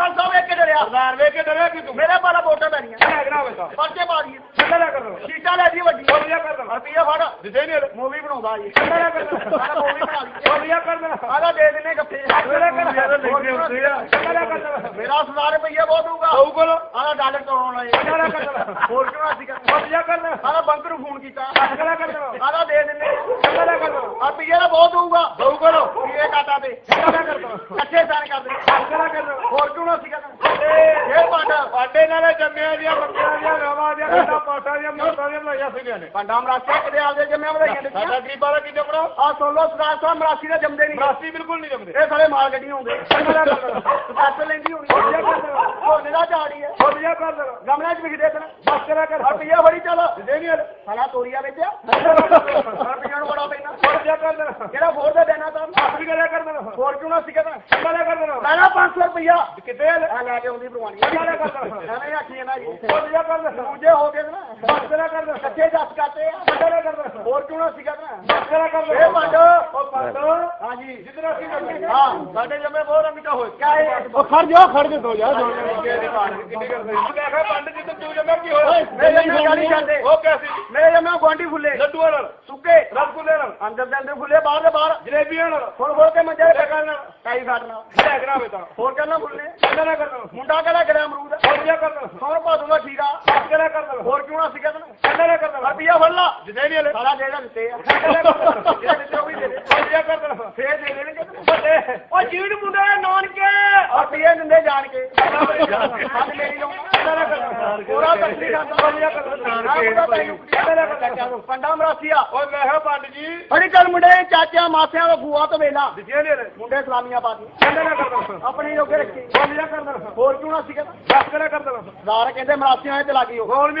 ਸਰਦਾਰ ਸਾਹਿਬ ਇੱਕ ਡਰਿਆ ਸਰਦਾਰ ਵੇਖ ਕੇ ਡਰਿਆ ਕਿ ਤੂੰ ਮੇਰੇ ਬਾਲਾ ਵੋਟਾਂ ਪੈਣੀਆਂ। ਕਿਹੜਾ ਹੋਵੇ ਤਾਂ। ਪਰਚੇ ਪਾ ਦਈਏ। ਕਰ ਦੋ। ਸੀਟਾਂ ਲੈ ਜੀ ਵੱਡੀ। ਵਧੀਆ ਕਰ ਦੋ। ਰੁਪਈਆ ਫੜ। ਦਿਸੇ ਨਹੀਂ ਮੂਵੀ ਬਣਾਉਂਦਾ ਜੀ। ਕਿਹੜਾ ਕਰ ਦੋ। ਮੂਵੀ ਬਣਾ ਲਈ ਵਧੀਆ ਕਰ ਦੋ। ਆਦਾ ਦੇ ਦਿੰਨੇ ਗੱਫੇ ਕਿਹੜਾ ਕਰ ਦੋ। ਕਿਹੜਾ ਕਰ ਦੋ। ਮੇਰਾ ਸਰਦਾਰ ਰੁਪਈਆ ਬਹੁਤ ਦਊਗਾ। ਆਉ ਕੋਲ ਆਦਾ ਡਾਲਰ ਤੋੜਨ ਵਾਲੇ ਕਿਹੜਾ ਕਰ ਦੋ। ਹੋਰ ਕਿਉਂ ਅਸੀਂ ਕਰ ਵਧੀਆ ਕਰ ਦੋ। ਆਦਾ ਬੰਕ ਨੂੰ ਫੋਨ ਕੀਤਾ। ਕਿਹੜਾ ਕਰ ਦੋ। ਆਦਾ ਦੇ ਦਿੰਨੇ ਕਿਹੜਾ ਕਰ ਦੋ। ਰੁਪਈਆ ਦਾ ਬਹੁਤ ਦਊਗਾ। ਆਉ ਕੋਲ ਇਹ ਕਾਟਾ ਤੇ। ਕਿਹੜਾ ਕਰ ਦੋ ਕਰ ਕਰ ਹੋਰ ਕਿਉਂ ਇਹ ਸਾਡੇ ਨਾਲ ਜੰਮਿਆ ਦੀਆਂ ਮੱਕੀਆਂ ਦੀਆਂ ਰਵਾ ਦੀਆਂ ਕਿੰਨਾ ਪਾਟਾ ਦੀਆਂ ਮੋਟਾਂ ਦੀਆਂ ਲਾਈਆਂ ਸੀਗੀਆਂ ਨੇ। ਪੰਡਾ ਮਰਾਸੀ ਕਿਤੇ ਆਪਦੇ ਜੰਮਿਆ ਵਧਾਈਆਂ ਦਿੱਤੀਆਂ ਸਾਡਾ ਗਰੀਬਾਂ ਦਾ ਕੀ ਚੱਕਰਾ ਆ ਸਰਦਾਰ ਸਾਹਿਬ ਮਰਾਸੀ ਦਾ ਜੰਮਦੇ ਨਹੀਂ। ਮਰਾਸੀ ਬਿਲਕੁਲ ਨਹੀਂ ਜੰਮਦੇ। ਇਹ ਸਾਰੇ ਮਾਲ ਗੱਡੀਆਂ ਹੁੰਦੇ ਸਪੈਸ਼ਲ ਲੈਂਦੀ ਹੋਣੀ। ਝੋਨੇ ਦਾ ਝਾੜੀ ਹੈ ਵਧੀਆ ਕਰ ਦੋ ਗਮਲਿਆਂ 'ਚ ਵਿਖਦੇ ਤਨ ਬਸ ਕਰਾ ਕਰ ਰੁਪਈਆ ਬੜੀ ਚੱਲ। ਦੇ ਨਹੀਂ ਹਲੇ। ਸਾਲਾ ਤੋਰੀਆ ਵਿੱਚ ਰੁਪਈਆ ਨੂੰ ਬੜਾ ਪੈਣਾ ਵਧੀਆ ਕਰ ਦੋ ਕਿਹੜਾ ਫੋਰ ਦਾ ਦੇਣਾ ਤਾਂ ਵੀ ਕਰਿਆ ਕਰ ਦੋ ਫੋਰ ਕਿਉਂ ਨਾ ਸਿੱਕਦਾ ਕਿਹੜਾ ਕਰ ਦੋ ਲੈਣਾ 500 ਰੁਪਈਆ। ਕਿਤੇ ਲੈ ਕੇ ਆਉਂਦੀ ਪ੍ਰਵਾਨੀ ਕਿਹੜਾ ਕਰ ਦੋ ਐਵੇਂ ਆਖੀ ਨਾ ਜੀ। ਵਧੀਆ ਕਰ ਦੋ ਦੂਜੇ ਹੋ ਗਏ ਨਾ। ਬਸ ਕਰਾ ਕਰ ਦੋ ਕੱਚੇ ਦੱਸ ਕਾਤੇ ਆ। ਕਿਹੜਾ ਕਰ ਦੋ ਹੋਰ ਕਿਉਂ ਨਾ ਸਿੱਕਦਾ ਬਸ ਕਰਾ ਕਰ ਦੋ ਇਹ ਪੰਡ ਉਹ ਪੰਡ ਹਾਂਜੀ। ਅਸੀਂ ਜੰਮੇ ਹਾਂ ਸਾਡੇ ਜੰਮੇ ਬਹੁਤ ਅਮਿਕਾ ਹੋਏ। ਕਿਆ ਹੈ ਉਹ ਖੜ ਜਾ ਖੜ ਜਾ। ਦੋ ਯਾਰ ਕੀ ਮੇਰੇ ਜੰਮੇ ਗੁਆਂਢੀ ਫੁੱਲੇ। ਲੱਡੂਆਂ ਨਾਲ। ਸੁੱਕੇ। ਰਸਗੁੱਲੇ ਨਾਲ। ਅੰਦਰ ਦੇ ਅੰਦਰ ਫੁੱਲੇ ਬਾਹਰ ਦੇ ਬਾਹਰ। ਜਲੇਬੀਆਂ ਨਾਲ। ਫੁੱਲ ਫੁੱਲ ਕੇ ਮੰਜੇ ਕਰਨ ਨਾਲ। ਕਾਈ ਫਾਟਣਾ ਲੈ ਕਰਾ ਹੋਵੇ ਤਾਂ। ਹੋਰ ਕਰਨਾ ਫੁੱਲੇ? ਕਿਹੜਾ ਨਾ ਕਰਨਾ? ਮੁੰਡਾ ਕਹਿੰਦਾ ਗੜਾ ਅਮਰੂਦ ਵਧੀਆ ਕਰਨਾ? ਸੌ ਪਾ ਦੂੰਗਾ ਠੀਕਾ ਕਿਹੜਾ ਕਰਨਾ? ਹੋਰ ਕਿਉਂ ਨਾ ਸਿੱਕਦਾ ਕਿਹੜਾ ਨਾ ਕਰਨਾ? ਰੁਪਈਆ ਫੜ ਲਾ। ਜਿੱਦੇ ਨਹੀਂ ਹਲੇ। ਸਾਰਾ ਜਿਹੜਾ ਦਿੱਤੇ ਆ। ਜਿਹੜਾ ਦਿੱਤੇ ਉਹ ਵੀ ਦੇ ਦੇ। ਵਧੀਆ ਕਰਨਾ? ਫੇਰ ਦੇ ਵੱਡੇ ਉਹ ਜੀੜ ਮੁੰਡੇ ਨਾਨਕੇ। ਰੁਪਈਏ ਦਿੰਦੇ ਜਾਣ ਕੇ। ਮੇਰੀ ਪੂਰਾ ਕਰਦਾ ਕਰਨਾ ਪੰਡਾ ਮਰਾਸੀਆ। ਓਏ ਮੈਂ ਹਾਂ ਪੰਡ ਜੀ। ਫੜੀ ਚੱਲ ਮੁੰਡੇ ਚਾਚਿਆਂ ਮਾਸਿਆਂ ਦਾ ਬੂਆ ਤੋਂ ਵੇਲਾ। ਮੁੰਡੇ ਸਲਾਮੀਆਂ ਪਾ ਦੀ ਨਾ ਕਰਨਾ ਆਪਣੀ ਜੋਗੇ ਰੱਖੀ। ਹੋਰ ਕਿਉਂ ਨਾ ਬਸ ਕਹਿੰਦੇ? ਮਰਾਸੀਆਂ ਤੇ ਲੱਗੀ ਕੌਣ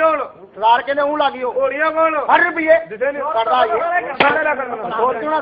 ਕਹਿੰਦੇ ਉਹ ਲੱਗੀ ਕੌਣ? ਹਰ ਕਰਦਾ ਇਹ ਨਾ। ਕਰਨਾ ਹੋਰ ਕਿਉਂ ਨਾ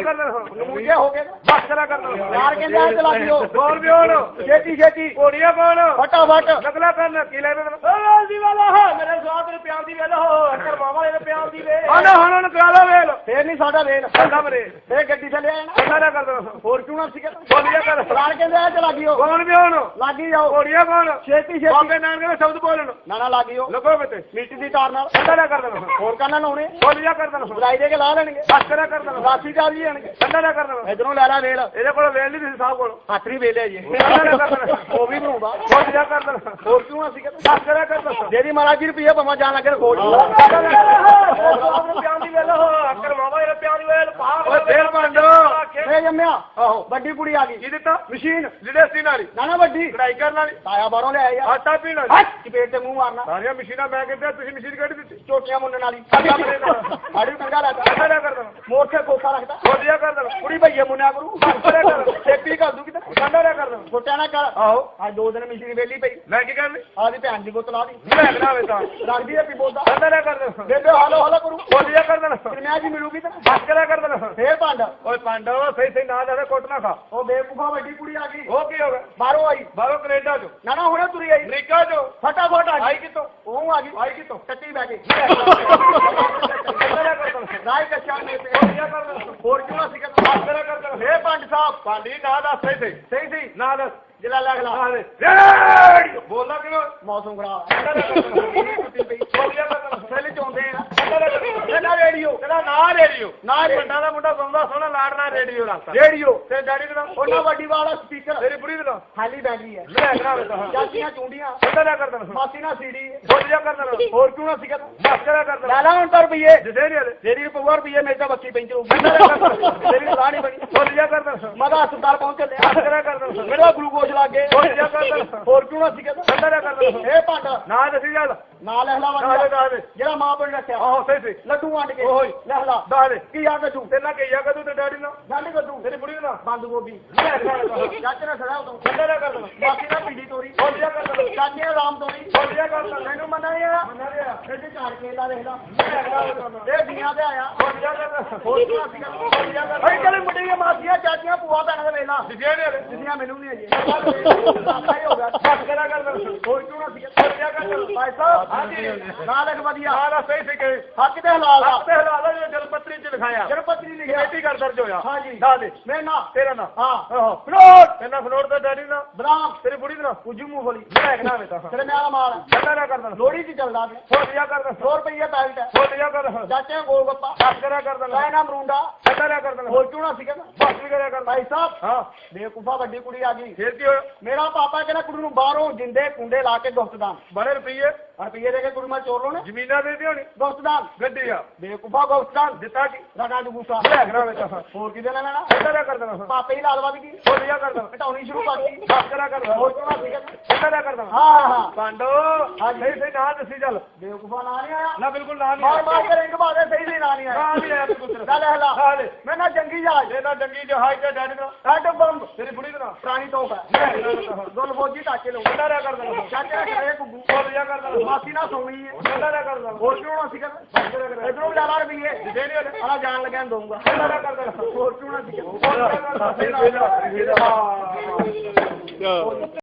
ਕਰਨਾ ਨਮੂਜੇ ਹੋ ਗਏ। ਬਸ ਕਿਹੜਾ ਕਰਨਾ ਰਾਰ ਕਹਿੰਦੇ ਆ ਤੇ ਲੱਗੀ ਉਹ ਕੌਣ ਮਿਉਣ ਛੇਤੀ ਛੇਤੀ। ਹੋਲੀਆਂ ਕੌਣ? ਫਟਾਫਟ। ਨਕਲਾ ਕਰਨਾ। ਕੀ ਲੈ ਓ ਦੀ ਵਾਲਾ ਹੋ ਮੇਰੇ ਸਵਾਦ ਦੇ ਪਿਆਰ ਦੀ ਵੇਲ ਹੋ ਅੰਦਰ ਮਾਵਾ ਦੇ ਪਿਆਰ ਦੀ ਵੇ ਆਣਾ ਹੁਣ ਨਕਾਲਾ ਵੇਲ ਫੇਰ ਨਹੀਂ ਸਾਡਾ ਵੇਲ ਕਮਰੇ ਫੇਰ ਗੱਡੀ ਥੱਲੇ ਆ ਜਾਣਾ। ਕਿਹੜਾ ਕਰ ਦੋ ਹੋਰ ਕਿਉਂ ਨਾ ਸਿੱਕਦਾ ਹੋਲੀਆਂ ਕਰ। ਰਾਰ ਕਹਿੰਦੇ ਆ ਤੇ ਲੱਗੀ ਉਹ ਕੌਣ ਮਿਉਣ ਲੱਗੀ ਜਾਓ। ਹੋਲੀਆਂ ਕੌਣ? ਛੇਤੀ ਛੇਤੀ। ਬਾਬੇ ਨਾਨਕ ਦੇ ਸ਼ਬਦ ਬੋਲਣ। ਨਾ ਨਾ ਲੱਗੀ ਉਹ ਲੱਗੋ ਬਤੇ ਮਿੱਟੀ ਦੀ ਤਾਰ ਨਾਲ। ਕਿਹੜਾ ਕਰ ਦੋ ਹੋਰ ਕੰਨਾਂ ਲਾਉਣੇ? ਹੋਲੀਆਂ ਕਰ ਦੋ ਬੁਲਾਈ ਦੇ ਕੇ ਲਾ ਲੈਣਗੇ। ਬਸ ਕਿਹੜਾ ਕਰ ਦੋ ਰਾਸੀ ਚਾਰ ਜੀ ਆਣਗੇ। ਕਿਹੜਾ ਕਰ ਦੋ ਇਧਰੋਂ ਲੈ ਲੈ ਵੇਲ। ਇਹਦੇ ਕੋਲ ਵੇਲ ਨਹੀਂ ਤੁਸੀਂ ਸਾਹਿਬ ਕੋਲ। ਹਾਥਰੀ ਵੇਲੇ ਜੀ। ਕਿਹੜਾ ਕਰ ਦੋ ਉਹ ਵੀ ਬਣਾਉਂਦਾ। ਹੋਲੀਆਂ ਕਰ ਦੋ ਹੋਰ ਕਿਉਂ ਅਸੀਂ ਕਹਿੰਦੇ ਬਸ ਕਿਹੜਾ ਕਰ ਦੋ ਜਿਹੜੀ ਮਹਾਰਾਜ ਜੀ ਰੁਪਈਆ ਭਮਾ ਜਾਣ ਲੱਗੇ ਖੋਜ ਪਿਆਰ ਦੀ ਵੇਲ ਹੋ ਅੰਕਲ ਮਾਵਾ ਇਹਦੇ ਪਿਆਰ ਦੀ ਵੇਲ ਪਾ ਓਏ ਫੇਰ ਮੰਡੋ ਫੇ ਜੰਮਿਆ। ਆਹੋ। ਵੱਡੀ ਕੁੜੀ ਆ ਗਈ। ਕੀ ਦਿੱਤਾ? ਮਸ਼ੀਨ। ਜਿਹੜੇ ਸੀ ਨਾਲੀ ਨਾ ਨਾ ਵੱਡੀ। ਕਢਾਈ ਕਰਨ ਵਾਲੀ। ਤਾਇਆ ਬਾਹਰੋਂ ਲਿਆਇਆ ਯਾਰ। ਆਟਾ ਪੀਣ ਵਾਲੀ। ਚਪੇਟ ਤੇ ਮੂੰਹ ਮਾਰਨਾ। ਸਾਰੀਆਂ ਮਸ਼ੀਨਾਂ ਮੈਂ ਕਹਿੰਦਾ ਤੁਸੀਂ ਮਸ਼ੀਨ ਕੱਢ ਦਿੱਤੀ। ਚੋਟੀਆਂ ਮੁੰਨਣ ਵਾਲੀ। ਅੱਗਾ ਦਾ। ਲੱਗਦਾ ਕਿਹੜਾ ਕਰ ਦੋ ਮੋਰਥੇ ਕੋਖਾ ਰੱਖਦਾ। ਵਧੀਆ ਕਰ ਦੋ ਕੁੜੀ ਭਈਏ ਮੁੰਨਿਆ ਕਰੂ ਕਿਹੜਾ ਕਰ ਦੋ ਛੇਤੀ ਕਰ ਦੂਗੀ ਤੇ। ਕਿਹੜਾ ਕਰ ਦੋ ਛੋਟਿਆ ਨਾ ਕਰ। ਆਹੋ। ਅੱਜ ਦੋ ਦਿਨ ਮਸ਼ੀਨ ਵੇਲੀ ਪਈ। ਮੈਂ ਕੀ ਕਰਨੀ? ਆਦੀ ਭੈਣ ਦੀ ਬੋਤਲ ਆ ਦੀ। ਮੈਂ ਕਰਾਵੇ ਤਾਂ। ਰੱਖਦੀ ਹੈ ਪੀਪੋ ਦਾ ਕਿਹੜਾ ਕਰ ਦੋ ਬੇਬੇ ਹਾਲੋ ਹਾਲੋ ਕਰੂ। ਵਧੀਆ ਕਰ ਦੋ ਕਿਰਮਿਆ ਜੀ ਮਿਲੂਗੀ ਤੇ। ਬਸ ਕਿਹੜਾ ਕਰ ਦੋ ਫੇਰ ਭਾਂਡਾ। ਓਏ ਪਾਂਡਾ ਸਹੀ ਸਹੀ ਨਾ ਦੇ ਕੋਟ ਨਾ ਖਾ। ਉਹ ਬੇਵਕੂਫਾ ਵੱਡੀ ਕੁੜੀ ਆ ਗਈ। ਉਹ ਕੀ ਹੋ ਗਿਆ? ਬਾਹਰੋਂ ਆਈ। ਬਾਹਰੋਂ ਕੈਨੇਡਾ ਚੋਂ। ਨਾ ਨਾ ਹੁਣੇ ਤੁਰੀ ਆਈ। ਅਮਰੀਕਾ ਚੋਂ। ਫਟਾਫਟ ਆਈ ਕਿਤੋਂ ਉਹ ਆ ਗਈ। ਆਈ ਕਿਤੋਂ ਟੱਟੀ ਬੈ ਗਈ। ਕਰ ਦੋ ਰਾਈ ਕੱਚਾ ਨੇ ਤੇ ਵਧੀਆ ਕਰ ਦੋ ਹੋਰ ਕਿਉਂ ਅਸੀਂ ਬਸ ਕਹਿੰਦੇ ਕਿਹੜਾ ਕਰ ਦੋ ਫੇਰ ਪੰਡ ਸਾਹਿਬ। ਪਾਂਡੀ ਨਾ ਦੱਸ ਸਹੀ ਸਹੀ। ਸਹੀ ਸਹੀ। ਨਾ ਦੱਸ। ਜਿਲਾ ਲੱਗ ਲਾ। ਨਾ ਦੇ ਰੇਡੀਓ ਬੋਲਦਾ ਕਿਉਂ? ਮੌਸਮ ਖਰਾਬ। ਕਿਹੜਾ ਕਰ ਦੋ ਟੁੱਟੀ ਪਈ ਵਧੀਆ ਕਰ ਸੈਲ ਚੋਂਦੇ ਆ। ਕਿਹੜਾ ਰੇਡੀਓ। ਤੇਰਾ ਨਾਂ ਰੇਡੀਓ। ਨਾ ਪਿੰਡਾਂ ਦਾ ਮੁੰਡਾ ਸੁਣਦਾ ਸੋਹਣਾ ਲਾੜਨਾ ਰੇਡੀਓ ਰੱਖਦਾ। ਰੇਡੀਓ। ਤੇ ਡੈਡੀ ਦਾ ਉਹਨਾਂ ਵੱਡੀ ਵਾਲਾ ਸਪੀਕਰ ਤੇਰੀ ਬੁੜੀ ਦਾ ਖਾਲੀ ਬੈਟਰੀ ਹੈ। ਲੈ ਕਰਾ ਵੇ ਤਾਂ। ਚਾਚੀਆਂ ਚੁੰਡੀਆਂ। ਕਿਹੜਾ ਕਰ ਦੋ ਮਾਸੀ ਨਾਲ ਸੀੜੀ ਵਧੀਆ ਕਰ ਦੋ ਹੋਰ ਕਿਉਂ ਨਾ ਕਹਿੰਦੇ ਬਸ ਕਿਹੜਾ ਕਰ ਦੋ ਲੈ ਲਾ ਹੁਣ ਤਾਂ ਰੁਪਈਏ। ਜਿਸੇ ਨਹੀਂ ਹਲੇ ਤੇਰੀ ਰੁਪਈਆ ਰੁਪਈਏ ਮੇਰੇ ਤਾਂ ਬੱਕੀ ਪੈਂਚ ਹੋਊਗੀ ਤੇਰੀ ਸਲਾਹ ਨਹੀਂ ਬਣੀ। ਵਧੀਆ ਕਰ ਦੋ ਮਦਾ ਹਸਪਤਾਲ ਪਹੁੰਚ ਚੱਲਿਆ। ਕਿਹੜਾ ਕਰ ਦੋ ਮੇਰਾ ਗਲੂਕੋਜ਼ ਲੱਗ ਗਏ। ਵਧੀਆ ਕਰ ਦੋ ਹੋਰ ਕਿਉਂ ਨਾ ਅਸੀਂ ਕਹਿੰਦੇ ਕਿਹੜਾ ਕਰ ਦੋ ਇਹ ਪੰਡ ਨਾ ਦੱਸੀ ਚੱਲ ਨਾਲ ਲਹਿਲਾ ਵਾਲੀ ਜਿਹੜਾ ਮਾਂ ਨੇ ਰੱਖਿਆ। ਆਹੋ ਸਹੀ ਸਹੀ। ਲੱਡੂ ਵੰਡ ਕੇ। ਓਏ। ਲਹਿਲਾ ਕੀ ਆ ਤੇ ਨਾ ਕਹੀਆ ਕਦੂ ਤੇ ਡੈਡੀ ਨਾਲ। ਗੰਢ ਗੱਡੂ। ਤੇਰੀ ਬੁੜੀ ਨਾਲ। ਬੰਦ ਗੋਭੀ। ਲੈ ਕਰਾ ਦੋ ਚਾਚੇ ਨੇ ਖੜਾ ਉਦੋਂ ਕਿਹੜਾ ਕਰ ਦੋ ਮਾਸੀ ਨਾਲ ਪੀੜੀ ਤੋਰੀ। ਵਧੀਆ ਕਰ ਦੋ ਚਾਚੇ ਨੇ ਰਾਮ ਤੋਰੀ। ਵਧੀਆ ਕਰ ਦੋ ਮੈਨੂੰ ਮੰਨਾ ਆ ਮੰਨਾ ਲਿਆ ਇਹਦੇ ਚਾਰ ਕੇਲਾ ਦੇਖ ਲਾ। ਲੈ ਕਰਾ ਦੋ ਇਹ ਦੀਆਂ ਤੇ ਆਇਆ। ਕਰ ਕਰ ਭਾਈ ਚਲੇ ਮੁੰਡੇ ਮਾਸੀਆਂ ਚਾਚੀਆਂ ਭੂਆ ਭੈਣਾਂ ਦੇ ਵੇਲਾ ਮੈਨੂੰ ਨਹੀਂ ਅਜੇ ਹੀ ਕਰ ਹੋਰ ਕਿਉਂ ਨਾ ਭਾਈ ਸਾਹਿਬ ਹਾਂਜੀ। ਵਧੀਆ। ਸਹੀ ਹੱਕ ਹਲਾਲ ਦਾ। ਚ ਲਿਖਾ ਲਿਖਾਇਆ। ਜਨਮ ਪੱਤਰੀ ਲਿਖਿਆ। ਕਮੇਟੀ ਕਰ ਦਰਜ ਹੋਇਆ। ਹਾਂ ਜੀ। ਦੱਸ ਦੇ ਮੈਂ ਨਾ। ਤੇਰਾ ਨਾਂ। ਹਾਂ। ਆਹੋ। ਫਲੋਟ ਤੇਰਾ ਫਲੋਰ ਦਾ ਡੈਡੀ ਨਾ ਬਦਾਮ ਤੇਰੀ ਬੁੜੀ ਦਾ। ਨਾਂ ਕੁਝੂ ਮੂੰਗਫਲੀ ਲੈ ਕੇ ਨਾ ਵੇ ਤਾਂ ਤੇਰੇ ਨਾਲ ਮਾਲ। ਚੱਲਾ ਨਾ ਕਰਦਾ ਲੋੜੀ ਚ ਚੱਲਦਾ ਪਿਆ। ਕਰਦਾ 100 ਰੁਪਏ ਪੈਕਟ ਹੈ। ਛੋਟ ਜਾ ਕਰਦਾ ਚਾਚੇ ਗੋਲ ਗੱਪਾ। ਬਸ ਕਰਿਆ ਕਰਦਾ ਲੈ ਨਾ ਮਰੂੰਡਾ। ਨਾ ਕਰਦਾ ਹੋਰ ਨਾ ਸੀ ਕਹਿੰਦਾ ਬਸ ਵੀ ਕਰਿਆ ਕਰਦਾ ਭਾਈ ਸਾਹਿਬ ਹਾਂ। ਬੇਕੂਫਾ ਵੱਡੀ ਕੁੜੀ ਆ ਗਈ। ਫੇਰ ਕੀ ਹੋਇਆ? ਮੇਰਾ ਪਾਪਾ ਕਹਿੰਦਾ ਕੁੜੀ ਨੂੰ ਬਾਹਰੋਂ ਜਿੰਦੇ ਕੁੰਡੇ ਲਾ ਕੇ ਗੁਫਤਦਾਨ ਬੜੇ ਦੇ ਕੇ ਚੋਰ ਲੋਣੇ ਜ਼ਮੀਨਾਂ ਦੇ ਦਿਓ ਨੀ। ਬੇਕੂਫਾ ਦਿੱਤਾ ਲੈ ਨਾ ਹੋਰ ਨਾਲ ਲੈਣਾ? ਨਾ ਪਾਪੇ ਹੀ ਘਟਾਉਣੀ ਸ਼ੁਰੂ ਬਸ ਹੋਰ ਨਾ ਨਾ ਹਾਂ ਹਾਂ ਹਾਂ। ਪਾਂਡੋ ਸਹੀ ਸਹੀ ਨਾਂ ਦੱਸੀ ਚੱਲ। ਬੇਕੂਫਾ ਨਾਂ ਨਹੀਂ ਆਇਆ। ਨਾ ਬਿਲਕੁਲ ਨਾਂ ਨਹੀਂ ਮਾਰ ਮਾਰ ਕੇ ਰਿੰਗ ਬਾਦੇ ਸਹੀ ਸਹੀ ਨਾਂ ਨਹੀਂ ਨਾਂ ਆਇਆ ਨਹੀਂ ਆਇਆ ਬਿਲਕੁਲ। ਤੇਰਾ ਗੱਲ ਹਲਾ ਹਾਂ ਲੈ। ਮੈਂ ਨਾ ਜੰਗੀ ਜਹਾਜ਼। ਇਹਦਾ ਜੰਗੀ ਜਹਾਜ਼ ਤੇ ਡੈਡੀ ਦਾ ਐਟ ਬੰਬ ਤੇਰੀ ਬੁੜੀ ਦਾ ਹੈ ਦੋਨ ਫੌਜੀ ਟਾਕੇ ਲਓ ਚੱਲਾ ਨਾ ਕਰਦਾ ਚਾਚੇ ਕਰੇ ਕੁੱਗੂ ਛੋਟ ਜਾ ਕਰਦਾ ਮਾਸੀ ਨਾ ਸੋਣੀ ਹੈ ਚੱਲਾ ਨਾ ਕਰਦਾ ਹੋਰ ਕਿਉਂ ਨਾ ਸੀ ਕਹਿੰਦਾ ਇਧਰੋਂ ਵੀ ਲਾਲਾ ਰੁਪਈਏ। ਦੇ ਉਹਨੇ ਆਲਾ ਜਾਣ ਲੱਗਿਆ ਦਊਂਗਾ। ਚੱਲਾ ਨਾ ਕਰਦਾ ਹੋਰ ਕਿਉਂ ਨਾ ਸੀ ਕਰਦਾ